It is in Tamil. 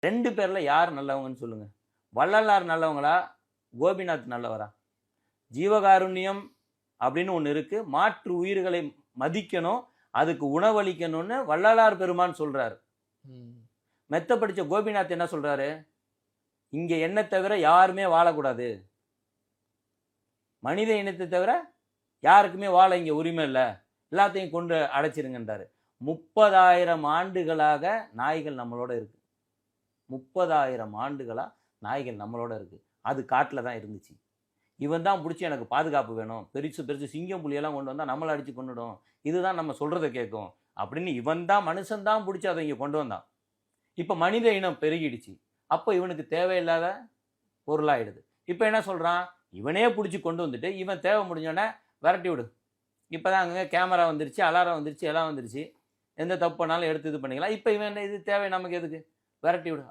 ரெண்டு பேர்ல யார் நல்லவங்கன்னு சொல்லுங்க. வள்ளலார் நல்லவங்களா? கோபிநாத் நல்லவரா? ஜீவகாருண்யம் அப்படின்னு ஒன்று இருக்கு. மாற்று உயிர்களை மதிக்கணும். அதுக்கு உணவளிக்கணும்னு வள்ளலார் பெருமான் சொல்றாரு. ம். மெத்த படிச்ச கோபிநாத் என்ன சொல்றாரு? இங்க என்ன தவிர யாருமே வாழக்கூடாது. மனித இனத்தை தவிர யாருக்குமே வாழ இங்க உரிமை இல்லை. எல்லாத்தையும் கொண்டு அடைச்சிருங்கன்றாரு. முப்பதாயிரம் ஆண்டுகளாக நாய்கள் நம்மளோட இருக்கு. முப்பதாயிரம் ஆண்டுகளாக நாய்கள் நம்மளோட இருக்குது அது காட்டில் தான் இருந்துச்சு. இவன் தான் பிடிச்சி எனக்கு பாதுகாப்பு வேணும். பெருசு பெருசு சிங்கம் புலியெல்லாம் கொண்டு வந்தால் நம்மளை அடித்து கொண்டுடும் இதுதான் நம்ம சொல்கிறத கேட்கும். அப்படின்னு இவன் தான் மனுஷன் தான் பிடிச்சி அதை இங்கே கொண்டு வந்தான். இப்போ மனித இனம் பெருகிடுச்சு. அப்போ இவனுக்கு தேவையில்லாத பொருளாகிடுது இப்போ என்ன சொல்கிறான் இவனே பிடிச்சி கொண்டு வந்துட்டு இவன் தேவை முடிஞ்சோடனே விரட்டி விடு. இப்போ தான் அங்கே கேமரா வந்துருச்சு அலாரம் வந்துருச்சு எல்லாம் வந்துருச்சு. எந்த தப்பு பண்ணாலும் எடுத்து இது பண்ணிக்கலாம். இப்போ இவன் என்ன இது தேவை நமக்கு எதுக்கு? விரட்டி விடு.